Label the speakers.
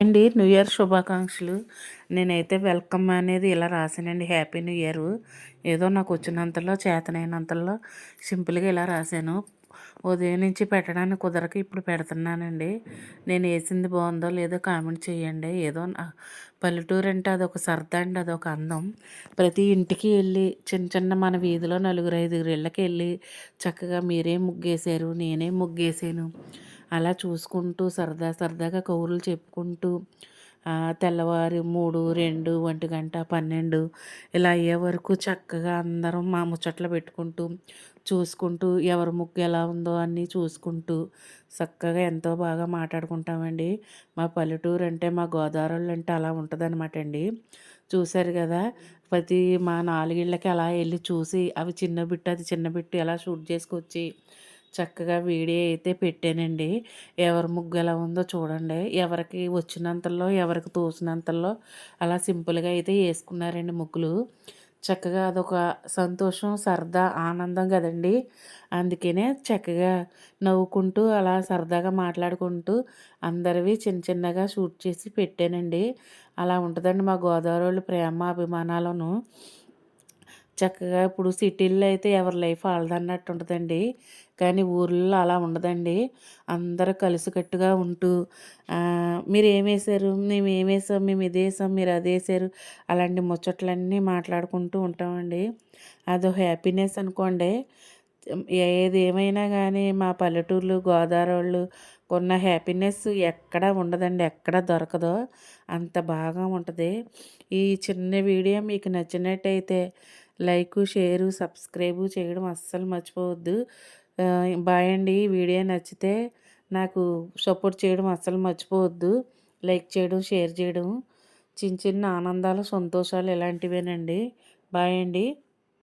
Speaker 1: అండి new year శుభాకాంక్షలు. నేనైతే వెల్కమ్ అనేది ఇలా రాశానండి హ్యాపీ న్యూ ఇయర్. ఏదో నాకు వచ్చినంతలో చేతనైనంతలో సింపుల్గా ఇలా రాశాను. ఉదయం నుంచి పెట్టడానికి కుదరక ఇప్పుడు పెడుతున్నానండి. నేను వేసింది బాగుందో లేదో కామెంట్ చేయండి. ఏదో పల్లెటూరు అంటే అదొక సరదా అండి అదొక అందం. ప్రతి ఇంటికి వెళ్ళి చిన్న చిన్న మన వీధిలో నలుగురు ఐదుగురు ఇళ్ళకి వెళ్ళి చక్కగా మీరే ముగ్గేశారు నేనే ముగ్గేసాను అలా చూసుకుంటూ సరదా సరదాగా కౌరులు చెప్పుకుంటూ తెల్లవారి మూడు రెండు ఒంటి గంట పన్నెండు ఇలా అయ్యే వరకు చక్కగా అందరం మా ముచ్చట్లు పెట్టుకుంటూ చూసుకుంటూ ఎవరి ముగ్గు ఎలా ఉందో అన్నీ చూసుకుంటూ చక్కగా ఎంతో బాగా మాట్లాడుకుంటామండి. మా పల్లెటూరు అంటే మా గోదావరి అంటే అలా ఉంటుందన్నమాట అండి. చూశారు కదా ప్రతి మా నాలుగిళ్ళకి అలా వెళ్ళి చూసి అవి చిన్న బిట్టు అది చిన్న బిట్టు ఎలా షూట్ చేసుకొచ్చి చక్కగా వీడియో అయితే పెట్టానండి. ఎవరి ముగ్గు ఎలా ఉందో చూడండి. ఎవరికి వచ్చినంతలో ఎవరికి తోసినంతలో అలా సింపుల్గా అయితే వేసుకున్నారండి ముగ్గులు. చక్కగా అదొక సంతోషం సరదా ఆనందం కదండి. అందుకనే చక్కగా నవ్వుకుంటూ అలా సరదాగా మాట్లాడుకుంటూ అందరివి చిన్న చిన్నగా షూట్ చేసి పెట్టానండి. అలా ఉంటుందండి మా గోదావరి ప్రేమ అభిమానాలను. చక్కగా ఇప్పుడు సిటీల్లో అయితే ఎవరి లైఫ్ వాళ్ళదన్నట్టు ఉంటుందండి. కానీ ఊర్లలో అలా ఉండదండి. అందరూ కలిసికట్టుగా ఉంటూ మీరు ఏమేశారు మేము ఏమేసాం మేము ఇది వేసాం మీరు అది వేసారు అలాంటి ముచ్చట్లన్నీ మాట్లాడుకుంటూ ఉంటామండి. అదో హ్యాపీనెస్ అనుకోండి. ఏది ఏమైనా కానీ మా పల్లెటూర్లు గోదావరి వాళ్ళు కొన్న హ్యాపీనెస్ ఎక్కడ ఉండదండి. ఎక్కడ దొరకదో. అంత బాగా ఉంటుంది. ఈ చిన్న వీడియో మీకు నచ్చినట్టయితే లైక్ షేరు సబ్స్క్రైబు చేయడం అస్సలు మర్చిపోవద్దు. బాయ్ అండి. వీడియో నచ్చితే నాకు సపోర్ట్ చేయడం అస్సలు మర్చిపోవద్దు. లైక్ చేయడం షేర్ చేయడం. చిన్న చిన్న ఆనందాలు సంతోషాలు ఇలాంటివేనండి. బాయ్ అండి.